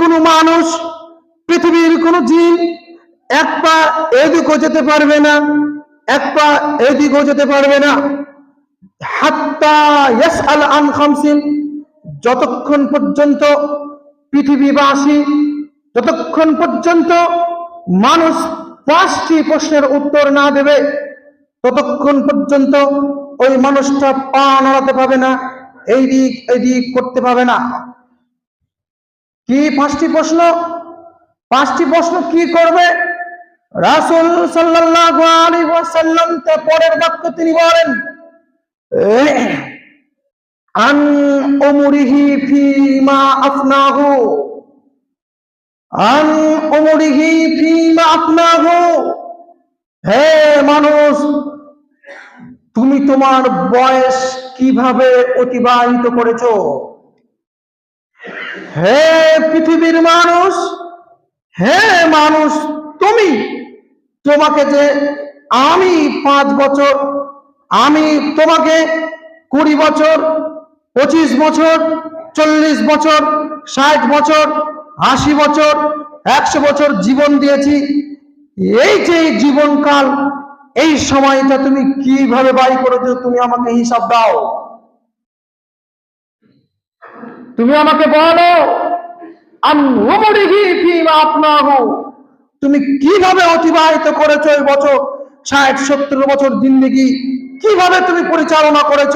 কোনো মানুষ, পৃথিবীর কোনো জিন এক পা এদিকও যেতে পারবে না, এক পা এদিকও যেতে পারবে না। যতক্ষণ পর্যন্ত পৃথিবীবাসী, যতক্ষণ পর্যন্ত মানুষ পাঁচটি প্রশ্নের উত্তর না দেবে, ততক্ষণ পর্যন্ত ওই মানুষটা পা নাড়াতে পাবে না, এই দিক এই দিক করতে পাবে না। কি পাঁচটি প্রশ্ন? পাঁচটি প্রশ্ন কি করবে? রাসূল তার পরের বাক্য তিনি বলেন, আন আন মানুষ, তুমি তোমার বয়স কীভাবে অতিবাহিত করেছ? হে পৃথিবীর মানুষ, হে মানুষ, তুমি, তোমাকে যে আমি পাঁচ বছর, আমি তোমাকে কুড়ি বছর, পঁচিশ বছর, চল্লিশ বছর, ষাট বছর, আশি বছর, একশো বছর জীবন দিয়েছি, এই যে জীবনকাল, এই সময়টা তুমি কীভাবে বাই করেছ, তুমি আমাকে হিসাব দাও। তুমি আমাকে বলো তুমি কীভাবে অতিবাহিত করেছ এই বছর? ষাট, সত্তর বছর জিন্দেগি। কীভাবে তুমি পরিচালনা করেছ?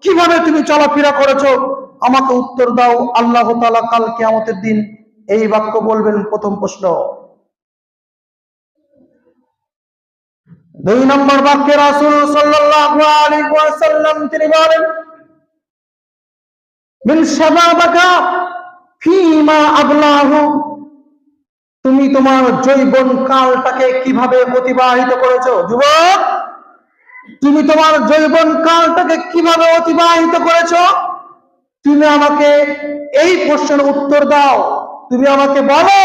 কীভাবে তুমি চলাফেরা করেছ? আমাকে উত্তর দাও, আল্লাহ তাআলা কাল কিয়ামতের দিন এই বাক্য বলবেন প্রথম প্রশ্ন। দুই নম্বর বাক্যে রাসূল সাল্লাল্লাহু আলাইহি ওয়াসাল্লাম তিনি বলেন মিন শাবাবাকা ফিমা আবলাহু। তুমি তোমার জৈবন কালটাকে কীভাবে অতিবাহিত করেছ? যুবক, তুমি তোমার জৈবন কালটাকে কীভাবে অতিবাহিত করেছ? তুমি আমাকে এই প্রশ্নের উত্তর দাও। তুমি আমাকে বলো,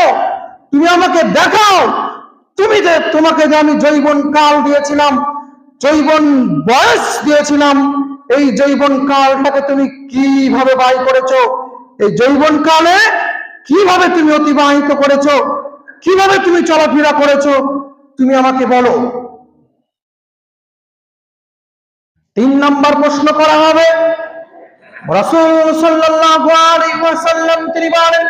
তুমি আমাকে দেখাও। তুমি যে, তোমাকে যে আমি জৈবন কাল দিয়েছিলাম, জৈবন বয়স দিয়েছিলাম এই জৈবন কালটাকে তুমি কীভাবে বাই করেছ? এই জৈবন কালে কীভাবে তুমি অতিবাহিত করেছ? কীভাবে তুমি চলাফেরা করেছ? তুমি আমাকে বলো। তিন নম্বর প্রশ্ন করা হবে। তিনি বলেন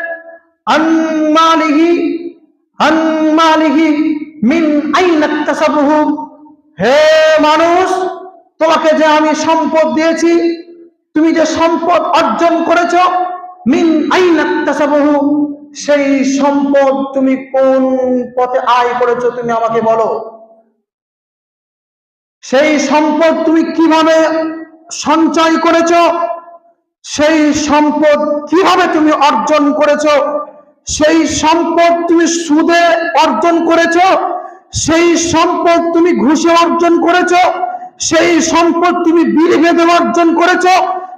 হে মানুষ তোমাকে যে আমি সম্পদ দিয়েছি, তুমি যে সম্পদ অর্জন করেছ, মিন আইনা ইকতাসাবহু সেই সম্পদ তুমি কোন পথে আয় করেছ তুমি আমাকে বলো। সেই সম্পদ তুমি কীভাবে সঞ্চয় করেছ, সেই সম্পদ কীভাবে তুমি অর্জন করেছ, সেই সম্পদ তুমি সুদে অর্জন করেছ, সেই সম্পদ তুমি ঘুষে অর্জন করেছ সেই সম্পদ তুমি বিড়ি বেঁধে অর্জন করেছ,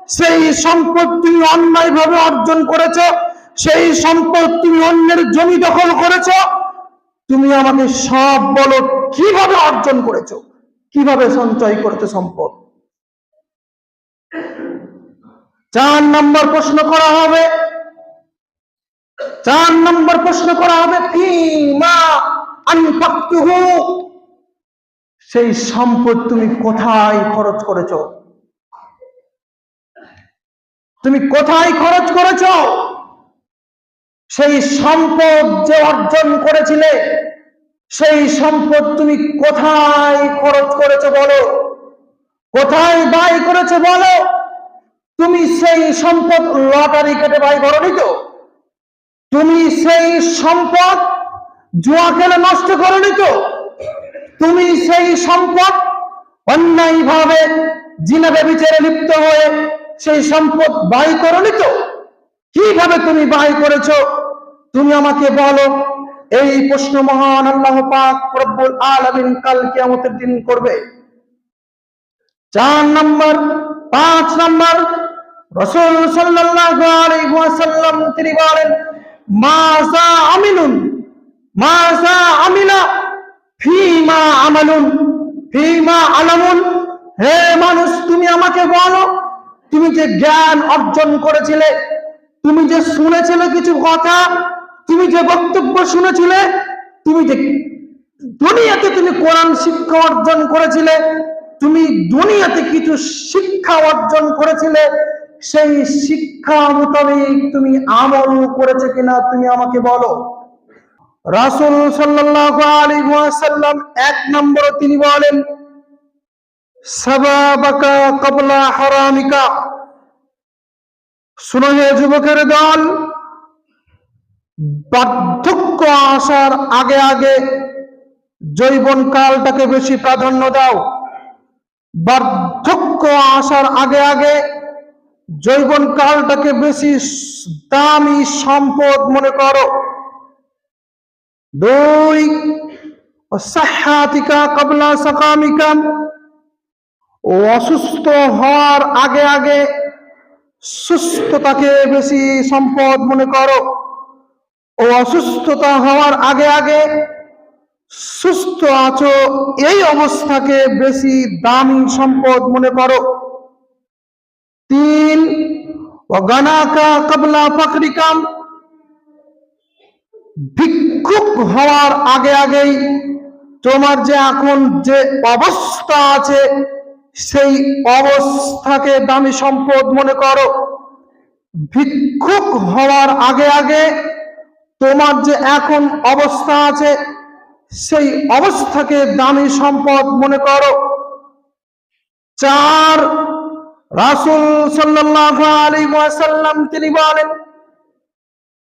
সেই সম্পদ তুমি অন্যায়ভাবে অর্জন করেছ, সেই সম্পদ তুমি অন্যের জমি দখল করেছ, তুমি আমাকে সব বলো কীভাবে অর্জন করেছ? কীভাবে সঞ্চয় করেছ সম্পদ? চার নম্বর প্রশ্ন করা হবে। চার নম্বর প্রশ্ন করা হবে, ফিমা আনফাকতুহু সেই সম্পদ তুমি কোথায় খরচ করেছ? তুমি কোথায় খরচ করেছ? সেই সম্পদ যে অর্জন করেছিলে, সেই সম্পদ তুমি কোথায় খরচ করেছ বলো? কোথায় ব্যয় করেছ বলো? তুমি সেই সম্পদ লটারি কেটে ব্যয় করনি তো? তুমি সেই সম্পদ জুয়া খেলে নষ্ট করনি তো? তুমি সেই সম্পদ অন্যায় ভাবে জিনাবে বিচারে লিপ্ত হয়ে সেই সম্পদ ব্যয় করনি তো? কীভাবে তুমি ব্যয় করেছ? তুমি আমাকে বলো। এই প্রশ্ন মহান আল্লাহ পাক রব্বুল আলামিন কাল কিয়ামতের দিন করবে। চার নম্বর, পাঁচ নম্বর, রসুল সাল্লাল্লাহু আলাইহি ওয়াসাল্লাম তিনি বলেন, মাযা আমিলুন মাযা আমিলা ফিমা আমালুন, ফিমা আলামুন। হে মানুষ, তুমি আমাকে বলো, তুমি যে জ্ঞান অর্জন করেছিলে, তুমি যে শুনেছিলে কিছু কথা, তুমি যে বক্তব্য শুনেছিলে, তুমি যে দুনিয়াতে তুমি কোরআন শিক্ষা অর্জন করেছিলে, তুমি দুনিয়াতে কিছু শিক্ষা অর্জন করেছিলে, সেই শিক্ষা মোতাবেক তুমি আমল করেছে কিনা তুমি আমাকে বলো। রাসূল সাল্লাল্লাহু আলাইহি ওয়াসাল্লাম এক নম্বর তিনি বলেন, সাবাবাকা কবলা হারামিকা। শুনো হে যুবকের দল বার্ধক্য আসার আগে আগে জৈবন কালটাকে বেশি প্রাধান্য দাও। বার্ধক্য আসার আগে আগে জৈবন কালটাকে বেশি দামি সম্পদ মনে করো। দুই সাহাতিকা কবলা ও অসুস্থ হওয়ার আগে আগে সুস্থতাকে বেশি সম্পদ মনে করো। ও অসুস্থতা হওয়ার আগে আগে সুস্থ আছো, এই অবস্থাকে বেশি দামি সম্পদ মনে করো। তিন ও গানাকা কবলা ফাকরিকাম। ভিক্ষুক হওয়ার আগে আগেই তোমার যে এখন যে অবস্থা আছে, সেই অবস্থাকে দামি সম্পদ মনে করো। ভিক্ষুক হওয়ার আগে আগে তোমার যে এখন অবস্থা আছে, সেই অবস্থাকে দামি সম্পদ মনে করো। চার রাসুল সাল্লাল্লাহু আলাইহি ওয়াসাল্লাম তিনি বলেন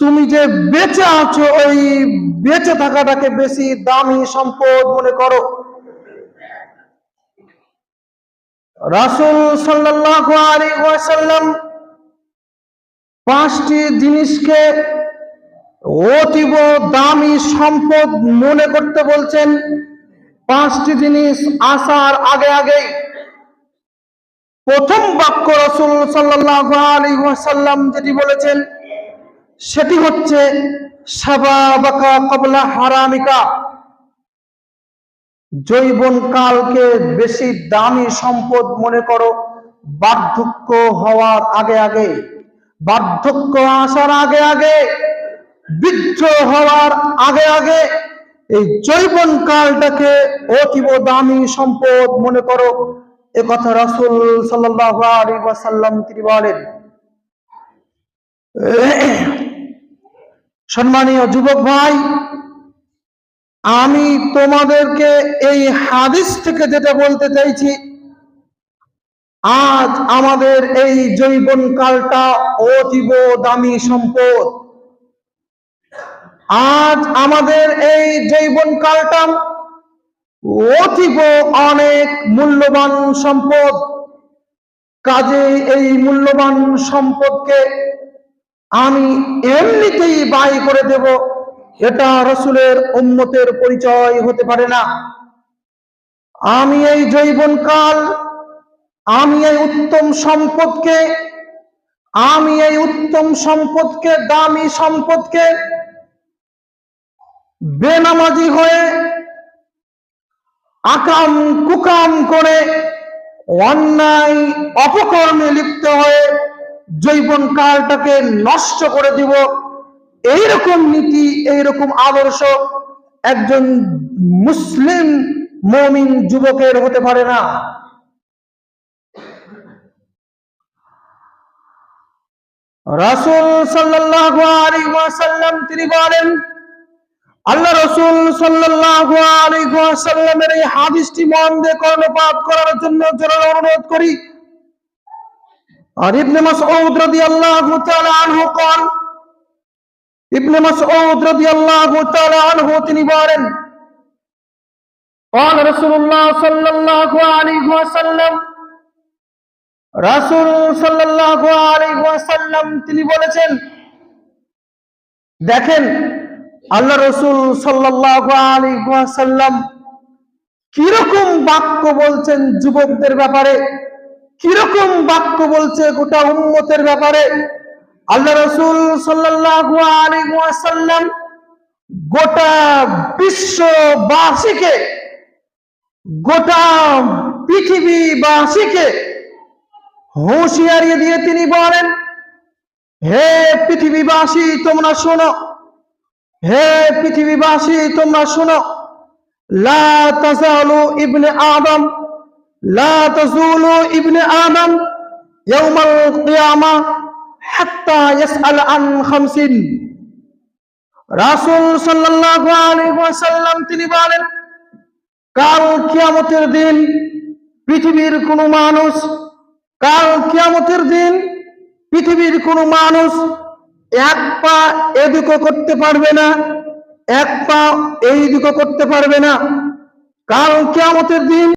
তুমি যে বেঁচে আছো, ওই বেঁচে থাকাটাকে বেশি দামি সম্পদ মনে করো। রাসূল ওয়াসাল্লাম পাঁচটি জিনিসকে অতীব দামি সম্পদ মনে করতে বলছেন। পাঁচটি জিনিস আসার আগে আগেই। প্রথম বাক্য রসুল সাল্লাল্লাহু আলাইহি ওয়াসাল্লাম যেটি বলেছেন সেটি হচ্ছে হারামিকা। জৈবন কালকে বেশি দামি সম্পদ মনে করো, বার্ধক্য হওয়ার আগে আগে, বার্ধক্য আসার আগে আগে, বৃদ্ধ হওয়ার আগে আগে, এই জৈবন কালটাকে অতীব দামি সম্পদ মনে করো, এ কথা রাসূল ওয়াসাল্লাম তিনি বলেন। সম্মানীয় যুবক ভাই, আমি তোমাদেরকে এই হাদিস থেকে যেটা বলতে চাইছি, আজ আমাদের এই জৈবন কালটা অতীব দামি সম্পদ। আজ আমাদের এই জৈবন কালটা অতীব অনেক মূল্যবান সম্পদ। কাজে এই মূল্যবান সম্পদকে আমি এমনিতেই বাই করে দেব। এটা রসুলের উম্মতের পরিচয় হতে পারে না। আমি এই জৈবন কাল আমি এই উত্তম সম্পদকে, আমি এই উত্তম সম্পদকে, দামি সম্পদকে বেনামাজি হয়ে আকাম কুকাম করে অন্যায়, অপকর্মে লিপ্ত হয়ে জৈবন কালটাকে নষ্ট করে দিব। এইরকম নীতি, এইরকম আদর্শ একজন মুসলিম মমিন যুবকের হতে পারে না। রাসূল ওয়াসাল্লাম, তিনি বলেন, আল্লাহ রসুল আলাইহি ওয়াসাল্লামের এই হাদিসটি মন দিয়ে কর্ণপাত করার জন্য জোরালো অনুরোধ করি। আর ইবনে মাসউদ রাদিয়াল্লাহু তাআলা আনহু قال ইবনে মাসউদ রাদিয়াল্লাহু তাআলা আনহু তিনি বলেন قال رسول الله صلى الله عليه وسلم রাসূল সাল্লাল্লাহু আলাইহি ওয়াসাল্লাম তিনি বলেছেন দেখেন আল্লাহ রসুল সাল্লাম কিরকম বাক্য বলছেন যুবকদের ব্যাপারে কীরকম বাক্য বলছে গোটা উম্মতের ব্যাপারে? আল্লাহ রসুল সাল্লাম গোটা বিশ্ববাসীকে, গোটা পৃথিবীবাসীকে হুঁশিয়ারি দিয়ে তিনি বলেন, হে পৃথিবীবাসী, তোমরা শোনো। হে পৃথিবীবাসী, তোমরা শোনো। লা তাজালু ইবনে আদম লা ইবনে তিনি বলেন, কাল কিয়ামতের দিন পৃথিবীর কোনো মানুষ, কাল কিয়ামতের দিন পৃথিবীর কোনো মানুষ এক পা এদিকে করতে পারবে না, এক পা এই দিকে করতে পারবে না। কাল কিয়ামতের দিন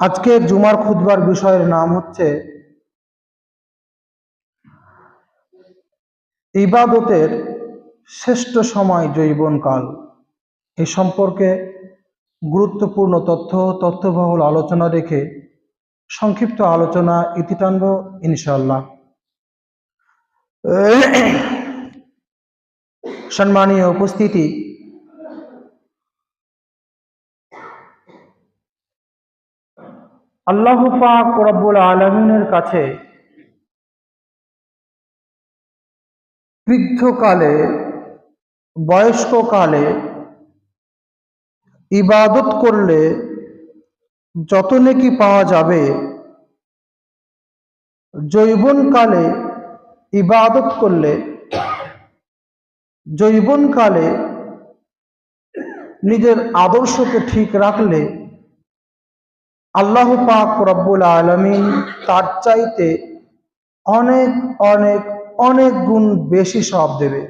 আজকের জুমার খুদবার বিষয়ের নাম হচ্ছে ইবাদতের শ্রেষ্ঠ সময় জৈবনকাল। এ সম্পর্কে গুরুত্বপূর্ণ তথ্য, তথ্যবহুল আলোচনা রেখে সংক্ষিপ্ত আলোচনা ইতি টানব ইনশাল্লাহ সম্মানীয় উপস্থিতি আল্লাহ পাক রব্বুল আলমিনের কাছে বৃদ্ধকালে, বয়স্ককালে ইবাদত করলে যত নেকি পাওয়া যাবে জৈবনকালে ইবাদত করলে জৈবনকালে নিজের আদর্শকে ঠিক রাখলে আল্লাহ পাক রব্বুল আলমিন তার চাইতে অনেক অনেক অনেক গুণ বেশি সব দেবে।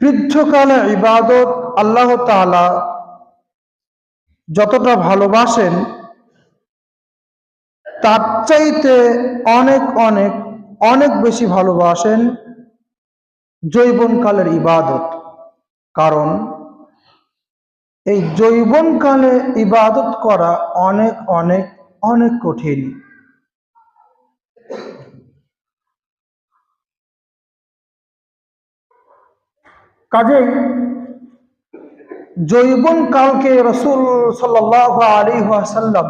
বৃদ্ধকালে ইবাদত আল্লাহ তাআলা যতটা ভালোবাসেন, তার চাইতে অনেক অনেক অনেক বেশি ভালোবাসেন জৈবনকালের ইবাদত। কারণ এই জৈবনকালে ইবাদত করা অনেক অনেক অনেক কঠিন। কাজেই কালকে রসুল সাল্লাহ আলী সাল্লাম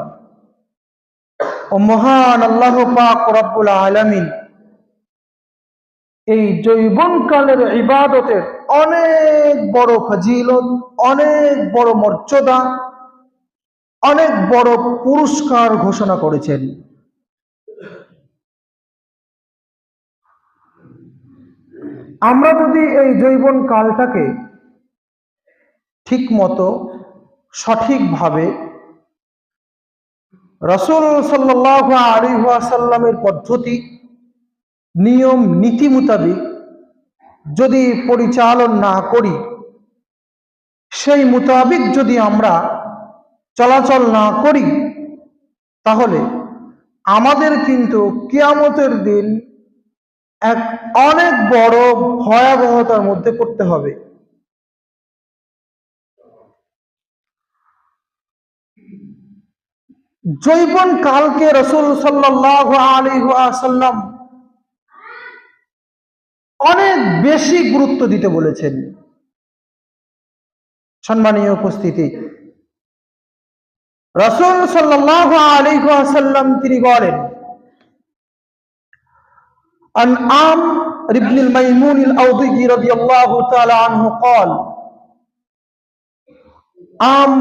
ও মহান আল্লাহ পাক রব্বুল আলমিন এই জৈবন কালের ইবাদতের অনেক বড় ফজিলত, অনেক বড় মর্যাদা, অনেক বড় পুরস্কার ঘোষণা করেছেন। আমরা যদি এই জৈবন কালটাকে ঠিক মতো সঠিকভাবে রসুল সাল্লাহ আলী সাল্লামের পদ্ধতি নিয়ম, নীতি মোতাবিক যদি পরিচালন না করি, সেই মোতাবিক যদি আমরা চলাচল না করি, তাহলে আমাদের কিন্তু কিয়ামতের দিন এক অনেক বড় ভয়াবহতার মধ্যে পড়তে হবে। জৈবন কালকে রসুল সাল্লাহ আলী সাল্লাম অনেক বেশি গুরুত্ব দিতে বলেছেন সম্মানীয় উপস্থিতি রসুল সাল্লাহ আলী সাল্লাম তিনি বলেন عن عام بن الميمون الأوضي رضي الله تعالى عنه قال عام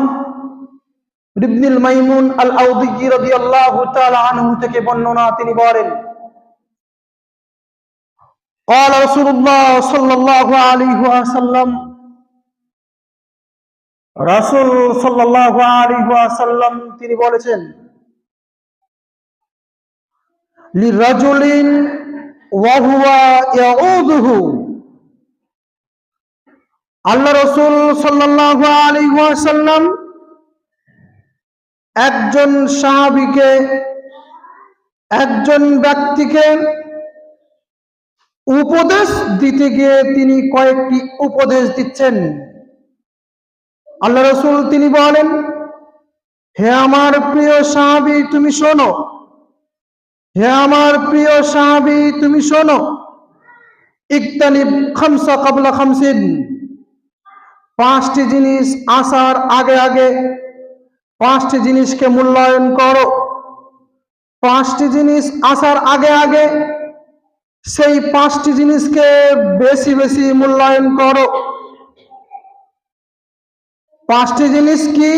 بن الميمون الأوضي رضي الله تعالى عنه থেকে বর্ণনা তিনি বলেন قال رسول الله صلى الله عليه وسلم রাসূল সাল্লাল্লাহু আলাইহি ওয়াসাল্লাম তিনি বলেছেন লিরাজুলিন আল্লাহ রসুল সাল্লাম একজন সাহাবিকে একজন ব্যক্তিকে উপদেশ দিতে গিয়ে তিনি কয়েকটি উপদেশ দিচ্ছেন। আল্লাহ রসুল তিনি বলেন, হে আমার প্রিয় সাহাবি, তুমি শোনো। হে আমার প্রিয় সাহাবি, তুমি শোনো। ইকতানিব খামসা কাবলা খামসিন। পাঁচটি জিনিস আসার আগে আগে পাঁচটি জিনিসকে মূল্যায়ন করো। পাঁচটি জিনিস আসার আগে আগে সেই পাঁচটি জিনিসকে বেশি বেশি মূল্যায়ন করো। পাঁচটি জিনিস কি?